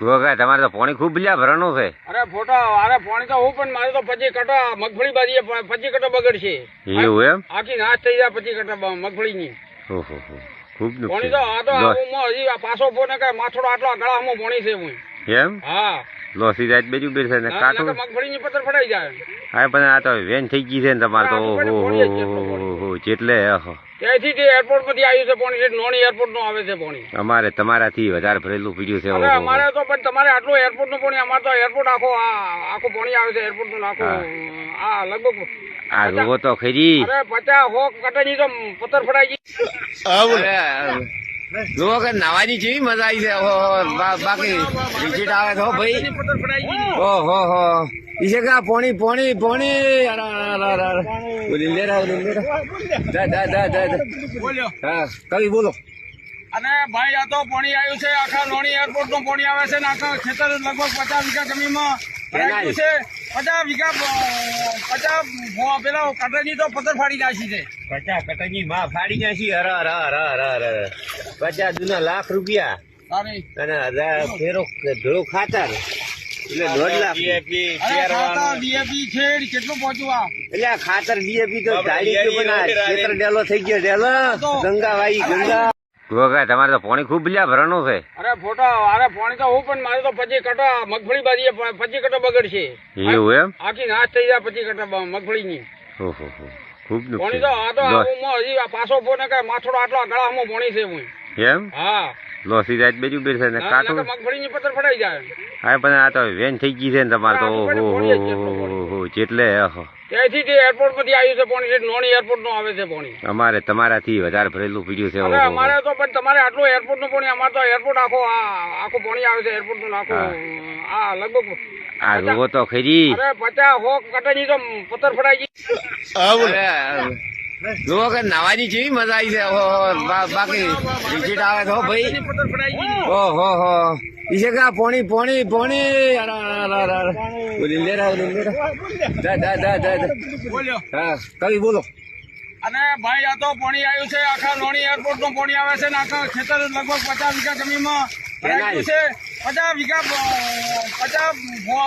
ગોગા તમારે તો પોણી ખૂબ લ્યા ભરણું છે. અરે ફોટો અરે પોણી તો હું પણ મારે તો પચી કટો મગફળી બાજી પચી કટો બગડશે એવું એમ? આખી નાશ થઈ જાય પછી કટા મગફળીની. ઓહો ખૂબ પોણી તો આ તો હું હજી પાછો ફોન કઈ માથોડો આટલો ગળામાં પાણી છે હું. એમ? હા. લોસી જાય બીજું બેસે ને કાઠું? મગફળીની પતર ફડાઈ જાય. હા પણ આ તો વેન થઈ ગઈ છે ને તમારે તો ઓહો હો પાણી જ હો કેટલું હો હો જેટલે અહો. ત્યાંથી તે એરપોર્ટમાંથી આવ્યું છે પાણી નોની એરપોર્ટનું આવે છે પાણી. અમારે તમારાથી વધારે ભરેલું પીડ્યું છે. અમારે તો પણ તમારે આટલું એરપોર્ટનું પાણી અમારે તો એરપોર્ટ આખો આ આખું પાણી આવે છે એરપોર્ટનું આખો આ લગભગ આ જોવો તો ખરી. અરે પચાસ હો કટાની તો પથ્થર ફડાઈ ગઈ. જોવો કે નાવાની જેવી મજા આવી છે? બાકી વિઝિટ આવે તો ભાઈ. ઓહો હો ઈશે કા પોણી પોણી પોણી. હા કવિ બોલો. અને ભાઈ આ તો પોણી આવ્યું છે. આખા લોણી એરપોર્ટનું પોણી આવે છે ને આખા ખેતર લગભગ પચાસ વીઘા જમીનમાં. ભરાઈ છે? પચાસ વીઘા પચાસ પેલા કટરની તો પથ્થર ફાડી નાખી છે. પચાસમાં ફાડી નાખી. હર પચાસ દુના લાખ રૂપિયા. અને હજાર ફેરો ધોળું ખાતર. એટલે દોઢ લાખ. ખાતર ડીએપી ખેડ કેટલું પહોંચવું એટલે ખાતર ડીએપી તો ખેતર ડેલો થઈ ગયો ડેલો ગંગા વાઈ ગંગા. ગોગા તમારે તો પોણી ખૂબ લ્યા ભરણું છે. અરે ફોટો અરે પોણી તો હું પણ મારે તો પછી કટા મગફળી બાજી પછી કટો બગડશે એવું એમ? આખી નાશ થઈ જાય પછી કટા મગફળીની. ઓહો ખૂબ પોણી તો આ તો હું હજી પાછો ફોન કે માથોડો આટલો ગળામાં પાણી છે હું એમ? હા. લોસી જાય બીજું બેસે ને નકર મગફળીની પથ્થર ફડાઈ જાય. હા પણ આ તો વેન થઈ ગઈ છે ને તમારે તો હા, ઓહો જેટલે. ત્યાંથી તે એરપોર્ટમાંથી આવ્યું છે પાણી નોની એરપોર્ટનું આવે છે પાણી. અમારે તમારાથી વધારે ભરેલું પીડ્યું છે. અમારે તો પણ તમારે આટલું એરપોર્ટનું પાણી અમારે તો એરપોર્ટ આખો આ આખું પાણી આવે છે એરપોર્ટનું આખો આ લગભગ આ જોવો તો ખરી. અરે પચાસ હો કટાની તો પથ્થર ફડાઈ ગઈ. કે નાવાની જેવી મજા આવી છે. બાકી વિઝિટ આવે તો ભાઈ. ઓહો હો ઈશે કા પોણી પોણી પોણી. અરે, અરે, અરે, અરે. ઓલી લેરા, ઓલી લેરા. દા, દા, દા, દા, દા. બોલ્યો. હા કવિ બોલો. અને ભાઈ આ તો પોણી આવ્યું છે. આખા લોણી એરપોર્ટનું પોણી આવે છે ને આખા ખેતર લગભગ પચાસ વીઘા જમીનમાં છે. પચાસ વીઘા પચાસ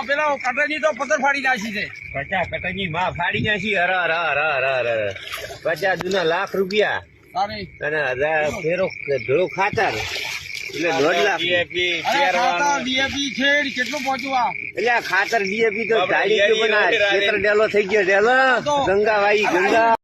પેલા કટરની તો પથ્થર ફાડી નાખી છે. પચાસ કટકની માં ફાડી નાખી. છે હર હર હર અરે પચાસ જૂના લાખ રૂપિયા. અને હજાર ફેરો ધોળો ખાતર. એટલે દોઢ લાખ. ખાતર ડીએપી ખેડ કેટલું પહોંચવું એટલે ખાતર ડીએપી તો પણ ડેલો થઈ ગયો ડેલો. ગંગા વાઈ ગંગા.